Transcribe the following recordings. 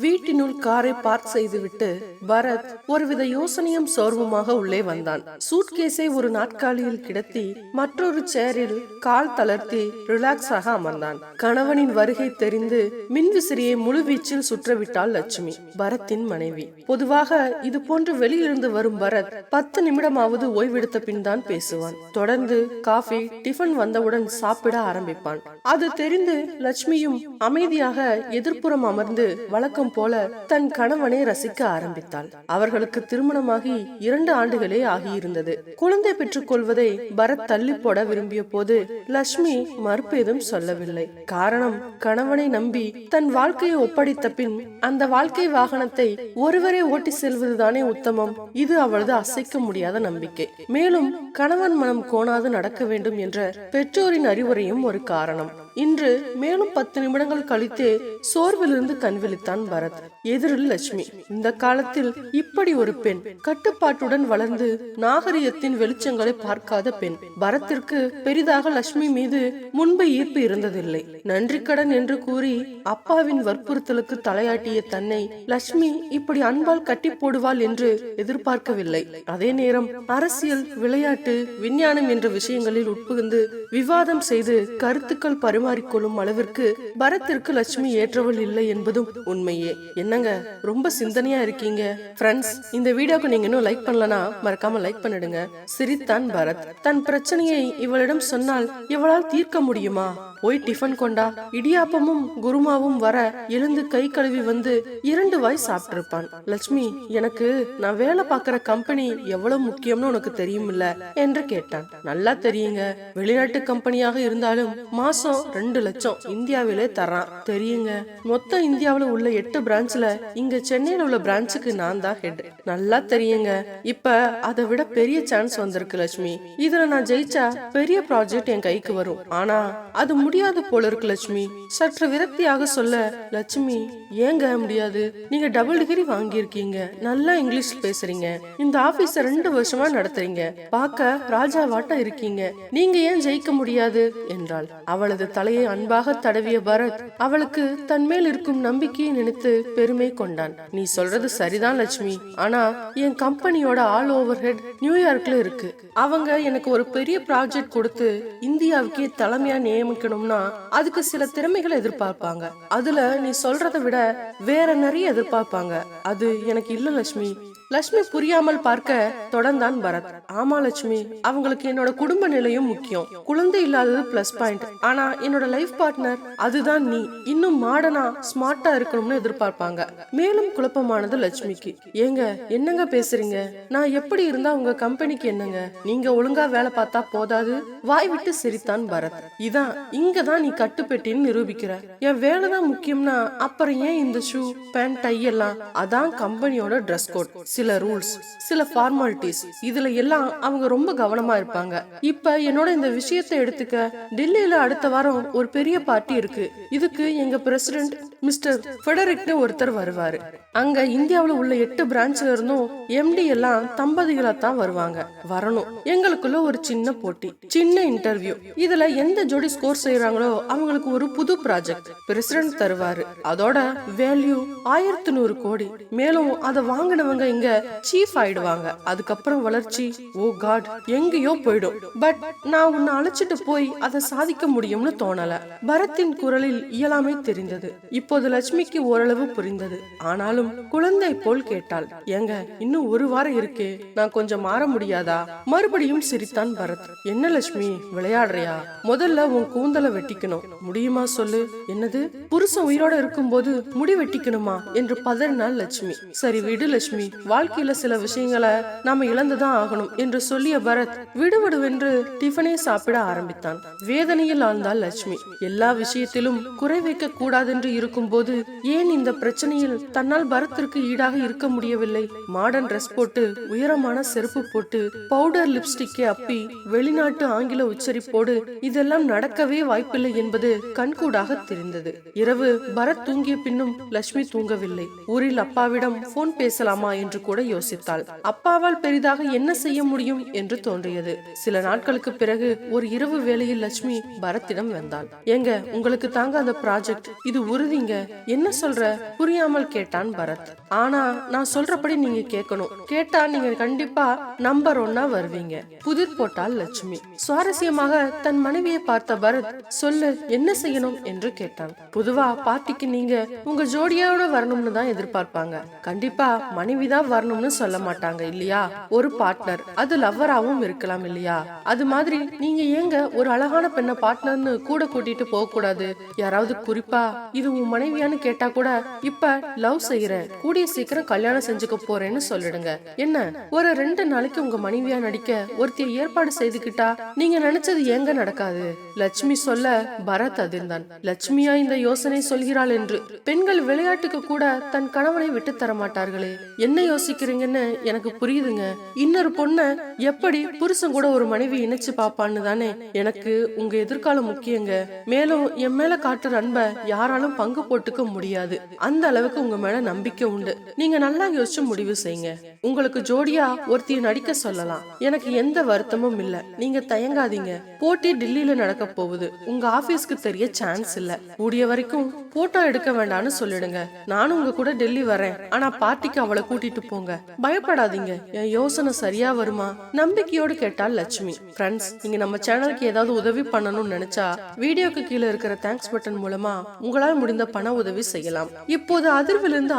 வீட்டினுள் காரை பார்க் செய்துவிட்டு பரத் ஒருவித யோசனையும் சோர்வுமாக உள்ளே வந்தான். சூட்கேஸை ஒரு நாற்காலியில் கிடத்தி மற்றொரு சேரில் கால் தளர்த்தி ரிலாக்ஸாக அமர்ந்தான். கணவனின் வருகை தெரிந்து மின்விசிறியை முழுவீச்சில் சுற்றவிட்டாள் லட்சுமி பரத்தின் மனைவி. பொதுவாக இது போன்று வெளியிலிருந்து வரும் பரத் பத்து நிமிடமாவது ஓய்வெடுத்த பின் தான் பேசுவான். தொடர்ந்து காஃபி டிஃபன் வந்தவுடன் சாப்பிட ஆரம்பிப்பான். அது தெரிந்து லட்சுமியும் அமைதியாக எதிர்ப்புறம் அமர்ந்து வழக்கம் போல தன் கணவனை ரசிக்க ஆரம்பித்தாள். அவர்களுக்கு திருமணமாகி இரண்டு ஆண்டுகளே ஆகியிருந்தது. குழந்தை பெற்றுக் கொள்வதை பரத் தள்ளி போட விரும்பிய போது லட்சுமி மறுப்பேதும் சொல்லவில்லை. காரணம் கணவனை நம்பி தன் வாழ்க்கையை ஒப்படைத்த பின் அந்த வாழ்க்கை வாகனத்தை ஒருவரே ஓட்டி செல்வதுதானே உத்தமம். இது அவளது அசைக்க முடியாத நம்பிக்கை. மேலும் கணவன் மனம் கோணாது நடக்க வேண்டும் என்ற பெற்றோரின் அறிவுரையும் ஒரு காரணம். no இன்று மேலும் பத்து நிமிடங்கள் கழித்தே சோர்விலிருந்து கண்விழித்தான் பரத். எதிரில் லட்சுமி. இந்த காலத்தில் இப்படி ஒரு பெண் கட்டுப்பாட்டுடன் வளர்ந்து நாகரிகத்தின் வெளிச்சங்களை பார்க்காத பெண். பரத்திற்கு பெரிதாக லட்சுமி மீது முன்பு ஈர்ப்பு இருந்ததில்லை. நன்றி கடன் என்று கூறி அப்பாவின் வற்புறுத்தலுக்கு தலையாட்டிய தன்னை லட்சுமி இப்படி அன்பால் கட்டி போடுவாள் என்று எதிர்பார்க்கவில்லை. அதே நேரம் அரசியல் விளையாட்டு விஞ்ஞானம் என்ற விஷயங்களில் உட்புகுந்து விவாதம் செய்து கருத்துக்கள் பரிமாறிக்கொள்ளும் அளவிற்கு பரத்திற்கு லட்சுமி ஏற்றவள் இல்லை என்பதும் உண்மையே. என்னங்க? ரொம்ப சிந்தனையா இருக்கீங்க. ஃப்ரெண்ட்ஸ் இந்த வீடியோக்கு நீங்க இன்னும் லைக் பண்ணலனா மறக்காம லைக் பண்ணிடுங்க. சிரித்தான் பரத். தன் பிரச்சனையை இவளிடம் சொன்னால் இவளால் தீர்க்க முடியுமா? போய் டிஃபன் கொண்டா இடியாப்பமும் குருமாவும் வர எழுந்து கை கழுவி வந்து இரண்டு வாய் சாப்பிட்டிருப்பான். லட்சுமி எனக்கு நான் வேலை பார்க்கிற கம்பெனி எவ்வளவு முக்கியம்னு உனக்கு தெரியுமில்ல? என்று கேட்டான். நல்லா தெரியுங்க. வெளிநாட்டு கம்பெனியாக இருந்தாலும் மாசம் ரெண்டு லட்சம் இந்தியாவிலே தரான் தெரியுங்க. மொத்தம் இந்தியாவுல உள்ள எட்டு பிரான்ச்ல இங்க சென்னையில உள்ள பிரான்ச்சுக்கு நான் தான் ஹெட் நல்லா தெரியுங்க. இப்ப அதை விட பெரிய சான்ஸ் வந்திருக்கு லட்சுமி. இதுல நான் ஜெயிச்சா பெரிய ப்ராஜெக்ட் என் கைக்கு வரும். ஆனா அது முடியாது போல இருக்கு லட்சுமி. சற்று விரக்தியாக சொல்ல லட்சுமி ஏங்க முடியாது? நீங்க டபுள் டிகிரி வாங்கியிருக்கீங்க. நல்லா இங்கிலீஷ் பேசுறீங்க. இந்த ஆபீஸ ரெண்டு வருஷமா நடத்துறீங்க. பார்க்க ராஜாவாட்ட இருக்கீங்க. நீங்க ஏன் ஜெயிக்க முடியாது? என்றாள். அவளது தலையை அன்பாக தடவிய பரத் அவளுக்கு தன் மேல் இருக்கும் நம்பிக்கையை நினைத்து பெருமை கொண்டான். நீ சொல்றது சரிதான் லட்சுமி. ஆனா என் கம்பெனியோட ஆல் ஓவர் ஹெட் நியூயார்க்ல இருக்கு. அவங்க எனக்கு ஒரு பெரிய ப்ராஜெக்ட் கொடுத்து இந்தியாவுக்கே தலைமையா நியமிக்கணும். நியமிக்கணும்னா அதுக்கு சில திறமைகளை எதிர்பார்ப்பாங்க. அதுல நீ சொல்றதை விட வேற நிறைய எதிர்பார்ப்பாங்க. அது எனக்கு இல்ல லட்சுமி. லட்சுமி புரியாமல் பார்க்க தொடர்ந்தான் பரத். ஆமா லட்சுமி அவங்களுக்கு என்னோட குடும்ப நிலையும் முக்கியம். குழந்தை இல்லாதது பிளஸ் பாயிண்ட் ஆனா என்னோட லைஃப் பார்ட்னர் அதுதான் நீ. இன்னும் மாடனா ஸ்மார்ட்டா இருக்கணும்னு எதிர்பார்ப்பாங்க. மேலும் குழப்பமானது லட்சுமிக்கு. ஏங்க என்னங்க பேசுறீங்க? நான் எப்படி இருந்தா உங்க கம்பெனிக்கு என்னங்க? நீங்க ஒழுங்கா வேலை பார்த்தா போதாது? வாய் விட்டு சிரித்தான் பரத். இதான் இங்க தான் நீ கட்டுப்பெட்டின்னு நிரூபிக்கிற. என் வேலை தான் முக்கியம்னா அப்புறம் ஏன் இந்த ஷூ பேண்ட் டை எல்லாம்? அதான் கம்பெனியோட ட்ரெஸ் கோட் சில ரூல்ஸ் சில ஃபார்மாலிட்டிஸ் இதுல எல்லாம் அவங்க ரொம்ப கவனமா இருப்பாங்க. இப்ப என்னோட இந்த விஷயத்தை எடுத்துக்க டெல்லியில அடுத்த வாரம் ஒரு பெரிய பார்ட்டி இருக்கு. இதுக்கு எங்க பிரசிடென்ட் மிஸ்டர் ஃபெடரிக்னு ஒருத்தர் வருவாரு. அங்க இந்தியாவுல உள்ள எட்டு பிரான்ச்ல இருந்தும் எம்டி எல்லாம் தம்பதிகளா தான் வருவாங்க. வரணும். எங்களுக்குள்ள ஒரு சின்ன போட்டி சின்ன இன்டர்வியூ இதுல எந்த ஜோடி ஸ்கோர் செய்யறாங்களோ அவங்களுக்கு ஒரு புது ப்ராஜெக்ட் பிரசிடென்ட் தருவாரு. அதோட வேல்யூ ஆயிரத்தி நூறு கோடி. மேலும் அதை வாங்கினவங்க இங்க சீஃப் ஆயிடுவாங்க. அதுக்கப்புறம் வளர்ச்சி ஓ காட் எங்கேயோ போயிடும். பட் நான் உன்னை அழைச்சிட்டு போய் அதை சாதிக்க முடியும்னு தோணல. பரத்தின் குரலில் இயலாமை தெரிந்தது. இப்போது லட்சுமிக்கு ஓரளவு புரிந்தது. ஆனாலும் குழந்தை போல் கேட்டாள். எங்க இன்னும் ஒரு வாரம் இருக்கே. நான் கொஞ்சம் மாற முடியாதா? மறுபடியும் சிரித்தான் பரத். என்ன லட்சுமி விளையாடுறியா? முதல்ல உன் கூந்தலை வெட்டிக்கணும். முடியுமா சொல்லு? என்னது? புருஷன் உயிரோட இருக்கும்போது முடி வெட்டிக்கணுமா? என்று பதறினாள் லட்சுமி. சரி விடு லட்சுமி. வாழ்க்கையில சில விஷயங்களை நாம இழந்துதான் ஆகணும் என்று சொல்லிய பரத் விடுவிடுவென்று டிஃபனே சாப்பிட ஆரம்பித்தான். வேதனையில் ஆழ்ந்தாள் லட்சுமி. எல்லா விஷயத்திலும் குறை வைக்க கூடாதென்று இருக்கும் போது ஏன் இந்த பிரச்சனையில் தன்னால் பரத்திற்கு ஈடாக இருக்க முடியவில்லை? மாடர்ன் ட்ரெஸ் போட்டு உயரமான செருப்பு போட்டு பவுடர் லிப்ஸ்டிக்கை அப்பி வெளிநாட்டு ஆங்கில உச்சரிப்போடு இதெல்லாம் நடக்கவே வாய்ப்பில்லை என்பது கண்கூடாக தெரிந்தது. இரவு பரத் தூங்கிய பின்னும் லட்சுமி தூங்கவில்லை. ஊரில் அப்பாவிடம் போன் பேசலாமா என்று கூட யோசித்தாள். அப்பாவால் பெரிதாக என்ன செய்ய முடியும் என்று தோன்றியது. சில நாட்களுக்கு பிறகு ஒரு இரவு வேளையில் லட்சுமி பரத்திடம் வந்தாள். ஏங்க உங்களுக்கு தாங்க அந்த ப்ராஜெக்ட் இது உறுதிங்க. என்ன சொல்ற? புரியாமல் கேட்டான் பரத். ஆனா நான் சொல்றபடி நீங்க கேட்கணும். கேட்டா நீங்க கண்டிப்பா நம்பர் ஒன்னா வருவீங்க. புதிர் போட்டால் லட்சுமி. சுவாரஸ்யமாக தன் மனைவியை பார்த்த பரத் சொல்லு என்ன செய்யணும்? என்று கேட்டான். பொதுவா பார்ட்டிக்கு நீங்க உங்க ஜோடியோட வரணும்னு தான் எதிர்பார்ப்பாங்க. கண்டிப்பா மனைவி தான் வரணும்னு சொல்ல மாட்டாங்க இல்லையா? ஒரு பார்ட்னர் அது லவ்வராவும் இருக்கலாம் இல்லையா? அது மாதிரி நீங்க ஏங்க ஒரு அழகான பெண்ணை பார்ட்னர்னு கூட கூட்டிட்டு போக கூடாது யாராவது குறிப்பா இது உன் மனைவியான்னு கேட்டா கூட இப்ப லவ் செய்யற கூடிய சீக்கிரம் கல்யாணம் செஞ்சுக்க போறேன்னு சொல்லிடுங்க. என்ன? ஒரு ரெண்டு நாளைக்கு உங்க மனைவியா நடிக்க ஒருத்திய ஏற்பாடு செய்துகிட்டா நீங்க நினைச்சது எங்க நடக்காது? லட்சுமி சொல்ல பரத் அதிர்ந்தான். லட்சுமியா இந்த யோசனை சொல்கிறாள் என்று. பெண்கள் விளையாட்டுக்கு கூட தன் கணவனை விட்டு தர மாட்டார்களே. என்ன யோசிக்கிறீங்கன்னு எனக்கு புரியுதுங்க. இன்னொரு பொண்ண எப்படி புருஷன் கூட ஒரு மனைவி இணைச்சு பாப்பான்னு தானே? எனக்கு உங்க எதிர்காலம் முக்கியங்க. மேலும் என் மேல காட்டுற அன்பை யாராலும் பங்கு போட்டுக்க முடியாது. அந்த அளவுக்கு உங்க மேல நம்பிக்கை உண்டு. நீங்க நல்லா யோசிச்சு முடிவு செய்யுங்க. உங்களுக்கு ஜோடியா ஒருத்திய நடிக்க சொல்லலாம். எனக்கு எந்த வருத்தமும் இல்ல. நீங்க தயங்காதீங்க. போட்டி டெல்லியில நடக்க போகுது. உங்க ஆபீஸ்க்கு தெரிய சான்ஸ் இல்ல. கூடிய வரைக்கும் போட்டோ எடுக்க வேண்டாம்னு சொல்லிடுங்க. நானும் உங்க கூட டெல்லி வரேன். ஆனா பார்ட்டிக்கு அவளை கூட்டிட்டு போங்க. பயப்படாதீங்க. என் யோசனை சரியா வருமா? நம்பிக்கையோடு கேட்டால் லட்சுமி. ஃப்ரெண்ட்ஸ் நீங்க நம்ம சேனலுக்கு ஏதாவது உதவி பண்ணணும்னு நினைச்சா வீடியோக்கு கீழே இருக்கிற தேங்க்ஸ் பட்டன் மூலமா உங்களால் முடிந்த பண உதவி செய்யலாம். இப்போது அதிர்விலிருந்து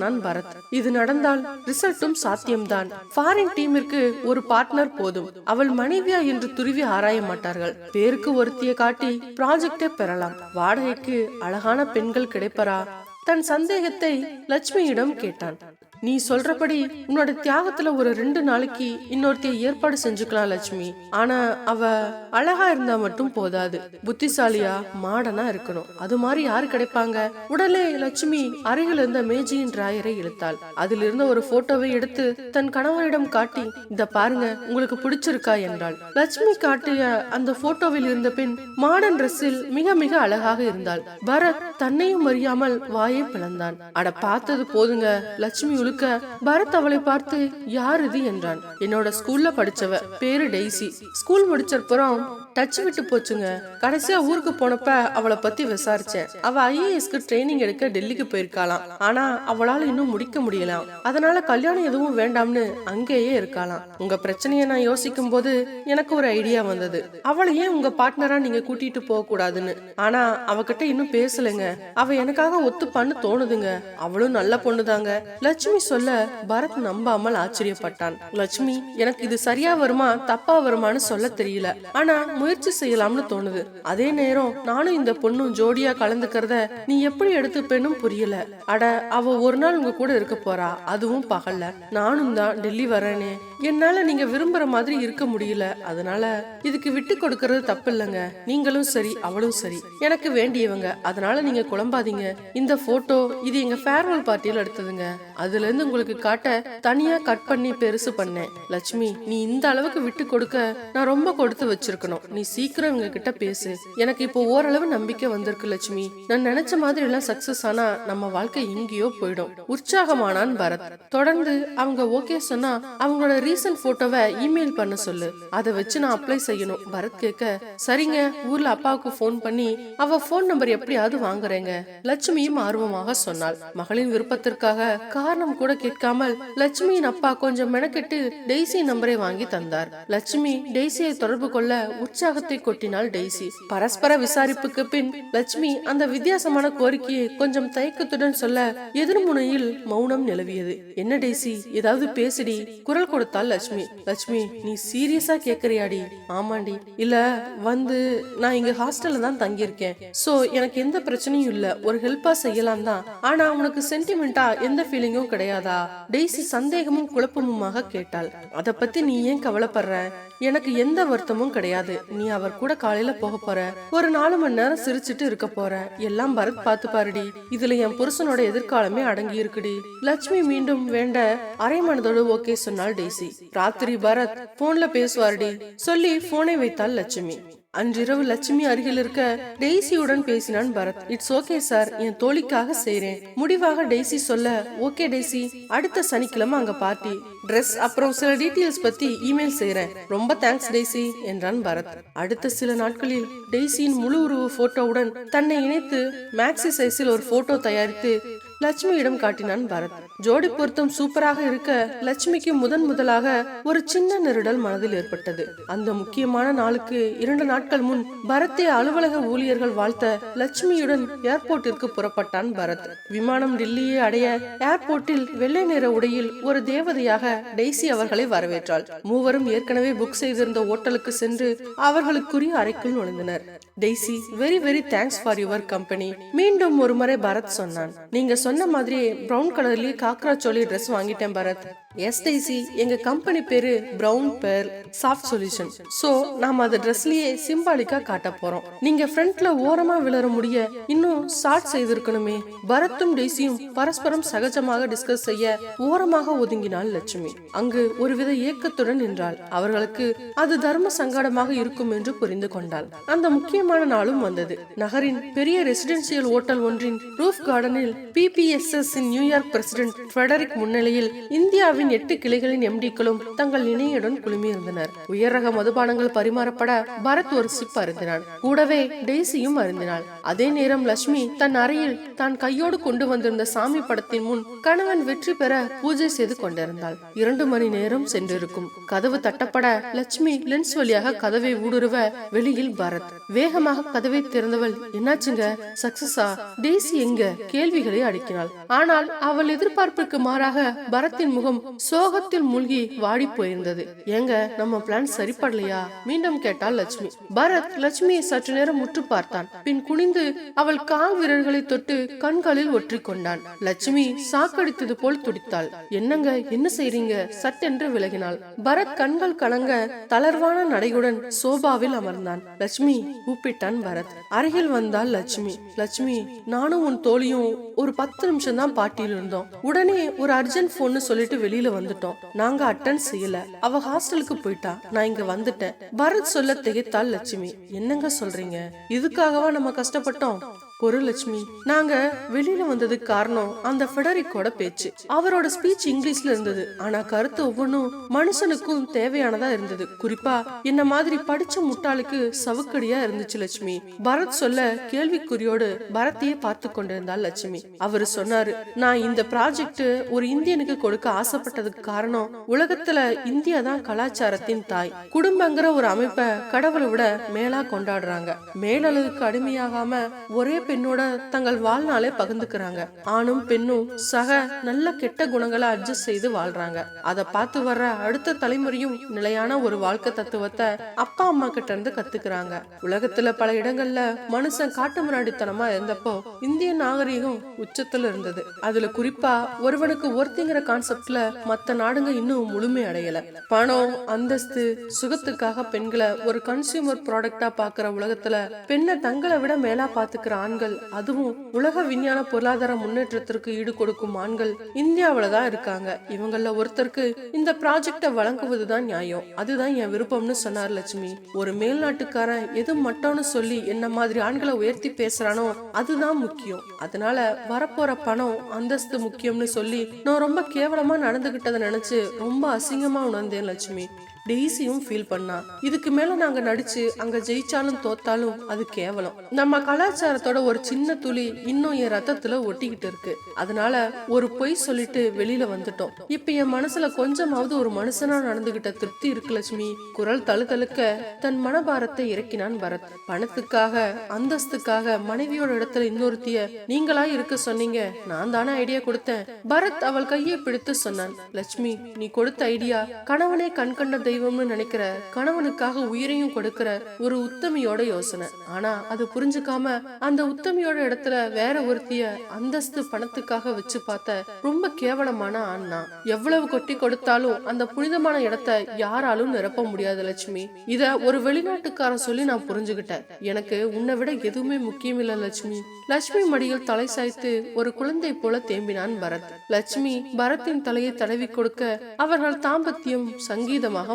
ஆச்சரியமானான் பரத். இது நடந்தால் ரிசல்ட்டும் சாத்தியம்தான். ஃபாரின் டீமிற்கு ஒரு பார்ட்னர் போதும். அவள் மனைவியா என்று துருவி ஆராய மாட்டார்கள். பேருக்கு ஒருத்திய காட்டி ப்ராஜெக்டே பெறலாம். வாடகைக்கு அழகான பெண்கள் கிடைப்பரா? தன் சந்தேகத்தை லட்சுமியிடம் கேட்டான். நீ சொல்றபடி உன்னோட தியாகத்துல ஒரு ரெண்டு நாளைக்கு இன்னொருத்தைய ஏற்பாடு செஞ்சுக்கலாம் லட்சுமி. ஆனா அவ அழகா இருந்தா மட்டும் போதாது. புத்திசாலியா மாடனா இருக்கணும். அது மாதிரி யாரு கிடைப்பாங்க? உடனே லட்சுமி அருகில் இருந்த மேஜியின் டிராயரை இழுத்தாள். அதில் இருந்த ஒரு போட்டோவை எடுத்து தன் கணவரிடம் காட்டி இந்த பாருங்க உங்களுக்கு பிடிச்சிருக்கா? என்றாள். லட்சுமி காட்டிய அந்த போட்டோவில் இருந்த பின் மாடன் ட்ரெஸ்ஸில் மிக மிக அழகாக இருந்தாள். பரத் தன்னையும் அறியாமல் வாயை பிளந்தான். அட பார்த்தது போதுங்க லட்சுமி உழுக்க பரத் அவளை பார்த்து யார் இது? என்றான். என்னோட ஸ்கூல்ல படிச்சவ பேரு டெய்ஸி. ஸ்கூல் முடிச்சப்புறம் டச் விட்டு போச்சுங்க. கடைசியா ஊருக்கு போனப்ப அவளை பத்தி விசாரிச்சேன். அவ ஐஏஎஸ்க்கு ட்ரைனிங் எடுக்க டெல்லிக்கு போயிருக்காளாம். ஆனா அவளால இன்னும் முடிக்க முடியலாம். அதனால கல்யாணம் எதுவும் வேண்டாம்னு அங்கேயே இருக்காளாம். உங்க பிரச்சனைய நான் யோசிக்கும் போது எனக்கு ஒரு ஐடியா வந்தது. அவளை ஏன் உங்க பார்ட்னரா நீங்க கூட்டிட்டு போக கூடாதுன்னு? ஆனா அவகிட்ட இன்னும் பேசலைங்க. அவ எனக்காக ஒத்துப்பான்னு தோணுதுங்க. அவளும் நல்ல பொண்ணுதாங்க. லட்சுமி சொல்ல பரத் நம்பாமல் ஆச்சரியப்பட்டான். லட்சுமி எனக்கு இது சரியா வருமா தப்பா வருமான்னு சொல்ல தெரியல. ஆனா முயற்சி செய்யலாம்னு தோணுது. அதே நேரம் நானும் இந்த பொண்ணும் ஜோடியா கலந்துக்கிறத நீ எப்படி எடுத்துப்பேனும் புரியல. அட அவ ஒரு நாள் உங்க கூட இருக்க போறா. அதுவும் பகல்ல. நானும் தான் டெல்லி வரேனே. என்னால நீங்க விரும்புற மாதிரி இருக்க முடியல. அதனால இதுக்கு விட்டு கொடுக்கறது தப்பு இல்லைங்க நீங்களும் சரி அவளும் சரி. எனக்கு வேண்டியவங்க. அதனால நீங்க குழம்பாதீங்க. இந்த போட்டோ இது எங்க ஃபேர்வெல் பார்ட்டியில எடுத்ததுங்க. அதுல இருந்து உங்களுக்கு காட்ட தனியா கட் பண்ணி பெருசு பண்ணேன். லட்சுமி நீ இந்த அளவுக்கு விட்டு கொடுக்க நான் ரொம்ப கொடுத்து வச்சிருக்கணும். நீ சீக்கிரம் இவங்க கிட்ட பேசு. எனக்கு இப்போ ஓரளவு நம்பிக்கை வந்திருக்கு லட்சுமி. நான் நினைச்ச மாதிரி எல்லாம் சக்சஸ் ஆனா நம்ம வாழ்க்கை எங்கேயோ போயிடும். உற்சாகமானான் பரத். தொடர்ந்து அவங்க ஓகே சொன்னா அவங்களோட ரீசன்ட் போட்டோவை இமெயில் பண்ண சொல்லு. அதை வச்சு நான் அப்ளை செய்யணும். பரத் கேட்க சரிங்க ஊர்ல அப்பாவுக்கு போன் பண்ணி அவ போன் நம்பர் எப்படியாவது வாங்குறேங்க. லட்சுமியும் ஆர்வமாக சொன்னாள். மகளின் விருப்பத்திற்காக காரணம் கூட கேட்காமல் லட்சுமியின் அப்பா கொஞ்சம் மெனக்கெட்டு டெய்ஸி நம்பரை வாங்கி தந்தார். லட்சுமி டெய்ஸியை தொடர்பு கொள்ள உற்சாகத்தை கொட்டினாள் டெய்ஸி பரஸ்பர விசாரிப்புக்கு பின் லட்சுமி அந்த வித்தியாசமான கோரிக்கையை கொஞ்சம் தயக்கத்துடன் சொல்ல எதிர்முனையில் மௌனம் நிலவியது. என்ன டெய்ஸி ஏதாவது பேசிடி. குரல் கொடுத்தாள் லட்சுமி. லட்சுமி நீ சீரியஸா கேக்குறியாடி? ஆமாண்டி. இல்ல வந்து நான் இங்க ஹாஸ்டல்ல தான் தங்கியிருக்கேன். சோ எனக்கு எந்த பிரச்சனையும் இல்ல. ஒரு ஹெல்ப்பா செய்யலாம் தான். ஆனா உனக்கு சென்டிமெண்டா எந்த ஃபீலிங்கும் கிடையாதா? டெய்ஸி சந்தேகமும் குழப்பமுமாக கேட்டாள். அத பத்தி நீ ஏன் கவலைப்படுற? எனக்கு எந்த வருத்தமும் கிடையாது. நீ அவர் கூட காலையில போக போற. ஒரு நாலு மணி நேரம் சிரிச்சிட்டு இருக்க போற. எல்லாம் பரத் பார்த்து பாருடி இதுல என் புருஷனோட எதிர்காலமே அடங்கி இருக்குடி. லட்சுமி மீண்டும் வேண்ட அரை மனதோடு ஓகே சொன்னாள் டேசி. ராத்திரி பரத் போன்ல பேசுவாருடி. சொல்லி போனை வைத்தாள் லட்சுமி. அன்றிரவு லட்சுமி அருகில் இருக்க டெய்சியுடன் பேசினான் பரத். இட்ஸ் ஓகே சார் என் தோழிக்காக செய்றேன். முடிவாக டெய்சி சொல்ல ஓகே டெய்சி. அடுத்த சனிக்கிழமை அங்க பார்ட்டி ட்ரெஸ் அப்புறம் சில டீட்டெயில்ஸ் பத்தி இமெயில் செய்யறேன் ரொம்ப தேங்க்ஸ் டெய்சி என்றான் பரத். அடுத்த சில நாட்களில் டெய்சியின் முழு உருவ போட்டோவுடன் தன்னை இணைத்து மேக்ஸி சைஸில் ஒரு போட்டோ தயாரித்து லட்சுமியிடம் காட்டினான் பரத். ஜோடி பொருத்தம் சூப்பராக இருக்க லட்சுமிக்கு முதன் முதலாக ஒரு சின்ன நெருடல் மனதில் ஏற்பட்டது. அந்த முக்கியமான நாளுக்கு இரண்டு நாட்கள் முன் பரத்தை அலுவலக ஊழியர்கள் வாழ்த்த லட்சுமியுடன் ஏர்போர்ட்டிற்கு புறப்பட்டான் பரத். விமானம் டில்லியை அடைய ஏர்போர்ட்டில் வெள்ளை நிற உடையில் ஒரு தேவதையாக டெய்சி அவர்களை வரவேற்றாள். மூவரும் ஏற்கனவே புக் செய்திருந்த ஓட்டலுக்கு சென்று அவர்களுக்குரிய அறைக்குள் நுழைந்தனர். Daisy very very thanks for your company மீண்டும் ஒரு முறை பரத் சொன்னான். நீங்க சொன்ன மாதிரி பிரவுன் கலர்லயே காக்ரா சோலி ட்ரெஸ் வாங்கிட்டேன் பரத். எஸ் எங்க கம்பெனி பேரு Brown Bear Soft Solution so நாம அந்த ட்ரெஸ்லயே சிம்பாலிக்கா காட்ட போறோம். நீங்க ஃப்ரண்ட்ல ஓரமா விளர முடிய இன்னும் ஸ்டார்ட் செய்திருக்கணுமே. பரத்தும் டெய்ஸியும் பரஸ்பரம் சகஜமாக டிஸ்கஸ் செய்ய ஓரமாக ஒதுங்கினாள் லட்சுமி. அங்கு ஒருவித ஏக்கத்துடன் நின்றாள். அவர்களுக்கு அது தர்ம சங்கடமாக இருக்கும் என்று புரிந்து கொண்டாள். அந்த முக்கியமான நாளும் வந்தது. நகரின் பெரிய ரெசிடென்சியல் ஓட்டல் ஒன்றின் ரூஃப் கார்டனில் பிபிஎஸ்எஸ் நியூயார்க் பிரசிடென்ட் ஃபெடரிக் முன்னிலையில் இந்தியாவின் எட்டு கிளைகளின் எம்டிக்களும் தங்கள் இணையுடன் குழுமியிருந்தனர். உயர் ரக மதுபானங்கள் பரிமாறப்பட பரத் ஒரு சிப் அருந்தினான். கூடவே டெய்சியும் அருந்தினாள். அதே நேரம் லட்சுமி தன் அறையில் தான் கையோடு கொண்டு வந்திருந்த சாமி படத்தின் முன் கணவன் வெற்றி பெற பூஜை செய்து கொண்டிருந்தாள். இரண்டு மணி நேரம் சென்றிருக்கும். கதவு தட்டப்பட லட்சுமி லென்ஸ் வழியாக கதவை ஊடுருவ வெளியில் பரத். வேகமாக கதவை திறந்தவள் என்னாச்சுங்க? சக்சஸா? டெய்சி எங்க? கேள்விகளை அடுக்கினாள். ஆனால் அவள் எதிர்பார்ப்பிற்கு மாறாக பரத்தின் முகம் சோகத்தில் மூழ்கி வாடி போயிருந்தது. எங்க நம்ம பிளான் சரிப்படலையா? மீண்டும் கேட்டாள் லட்சுமி. பரத் லட்சுமியை சற்று நேரம் முற்று பார்த்தான். பின் குனிந்து அவள் கால் விரல்களை தொட்டு கண்களில் ஒற்றி கொண்டான். லட்சுமி சாக்கடித்தது போல் துடித்தாள். என்னங்க என்ன செய்றீங்க? சட்டென்று விலகினாள். பரத் கண்கள் கலங்க தளர்வான நடையுடன் சோபாவில் அமர்ந்தான். லட்சுமி கூப்பிட்டான் பரத். அருகில் வந்தால் லட்சுமி. லட்சுமி நானும் உன் தோழியும் ஒரு பத்து நிமிஷம் தான் பாட்டியில் இருந்தோம். உடனே ஒரு அர்ஜென்ட் போன்னு சொல்லிட்டு வெளியே வெளியில வந்துட்டோம். நாங்க அட்டன் செய்யல. அவ ஹாஸ்டலுக்கு போயிட்டா. நான் இங்க வந்துட்டேன். பரத் சொல்ல திகைத்தாள் லட்சுமி. என்னங்க சொல்றீங்க? இதுக்காகவா நம்ம கஷ்டப்பட்டோம்? குருலட்சுமி நாங்க வெளியில வந்ததுக்கு காரணம் அந்த ஃபெடரிக்கோட பேச்சு. அவரோட ஸ்பீச் இங்கிலீஷ்ல இருந்தது. ஆனா கருத்து ஒவ்வொன்றும் மனுஷனுக்கும் தேவையானதா இருந்தது. குறிப்பா என்ன மாதிரி படிச்ச முட்டாளுக்கு சவுக்கடியா இருந்துச்சு லட்சுமி. பரத் சொல்ல கேள்விக்குறியோடு பரத்தையே பார்த்து கொண்டிருந்தாள் லட்சுமி. அவரு சொன்னாரு நான் இந்த ப்ராஜெக்ட் ஒரு இந்தியனுக்கு கொடுக்க ஆசைப்பட்டதுக்கு காரணம் உலகத்துல இந்தியா தான் கலாச்சாரத்தின் தாய். குடும்பங்கிற ஒரு அமைப்பை கடவுளை விட மேலா கொண்டாடுறாங்க. மேலளவுக்கு அடிமையாகாம ஒரே பெண்ணோட தங்கள் வாழ்நாளை பகிர்ந்துக்கிறாங்க. ஆணும் பெண்ணும் சக நல்ல கெட்ட குணங்களை அட்ஜஸ்ட் செய்து வாழ்றாங்க. அதை பார்த்து வர்ற அடுத்த தலைமுறையும் நிலையான ஒரு வாழ்க்கை தத்துவத்தை அப்பா அம்மா கிட்ட இருந்து கத்துக்கிறாங்க. உலகத்துல பல இடங்கள்ல மனுஷன் காட்டு முன்னாடித்தனமா இருந்தப்போ இந்திய நாகரிகம் உச்சத்துல இருந்தது. அதுல குறிப்பா ஒருவனுக்கு ஒருத்திங்கிற கான்செப்ட்ல மத்த நாடுங்க இன்னும் முழுமை அடையல. பணம் அந்தஸ்து சுகத்துக்காக பெண்களை ஒரு கன்சியூமர் ப்ராடக்டா பாக்குற உலகத்துல பெண்ணை தங்களை விட மேலா பாத்துக்கிற ஆண்கள் அதுவும் உலக விஞ்ஞான பொருளாதார முன்னேற்றத்திற்கு ஈடு கொடுக்கும் ஆண்கள் இந்தியாவில தான் இருக்காங்க. இவங்கள ஒருத்தருக்கு இந்த ப்ராஜெக்ட வழங்குவதுதான் நியாயம். அதுதான் என் விருப்பம்னு சொன்னார் லட்சுமி. ஒரு மேல்நாட்டுக்காரன் எது மட்டம்னு சொல்லி என்ன மாதிரி ஆண்களை உயர்த்தி பேசுறானோ அதுதான் முக்கியம். அதனால வரப்போற பணம் அந்தஸ்து முக்கியம்னு சொல்லி நான் ரொம்ப கேவலமா நடந்துகிட்டதை நினைச்சு ரொம்ப அசிங்கமா உணர்ந்தேன் லட்சுமி. டெய்ஸியும் ஃபீல் பண்ணா. இதுக்கு மேல நாங்க நடிச்சு அங்க ஜெயிச்சாலும் தோத்தாலும் அது கேவலம். நம்ம கலாச்சாரத்தோட ஒரு சின்ன துளி இன்னும் என் ரத்தத்துல ஒட்டிக்கிட்டு இருக்கு. அதனால ஒரு பொய் சொல்லிட்டு வெளியில வந்துட்டோம். இப்ப என் மனசுல கொஞ்சமாவது ஒரு மனுஷனா நடந்துகிட்ட திருப்தி இருக்கு லட்சுமி. குரல் தழுதழுக்க தன் மனபாரத்தை இறக்கினான் பரத். பணத்துக்காக அந்தஸ்துக்காக மனைவியோட இடத்துல இன்னொருத்திய நீங்களா இருக்க சொன்னீங்க. நான் தானே ஐடியா கொடுத்தேன். பரத் அவள் கையை பிடித்து சொன்னான். லட்சுமி நீ கொடுத்த ஐடியா கணவனே கண்கண்ட தெய்வம்னு நினைக்கிற கணவனுக்காக உயிரையும் கொடுக்கிற ஒரு உத்தமியோட யோசனை. ஆனா அது புரிஞ்சுக்காம அந்த உத்தமியோட இடத்துல வேற ஒருத்திய அந்தஸ்து பணத்துக்காக வச்சு பார்த்த ரொம்ப கேவலமான ஆண்னா எவ்வளவு கொட்டி கொடுத்தாலும் அந்த புனிதமான இடத்தை யாராலும் நிரப்ப முடியாது லட்சுமி. இத ஒரு வெளிநாட்டுக்காரன் சொல்லி நான் புரிஞ்சுகிட்டேன். எனக்கு உன்னை விட எதுவுமே முக்கியம் இல்ல லட்சுமி. லட்சுமி மடியில் தலை சாய்த்து ஒரு குழந்தை போல தேம்பினான் பரத். லட்சுமி பரத்தின் தலையை தடவி கொடுக்க அவர்கள் தாம்பத்தியம் சங்கீதமாக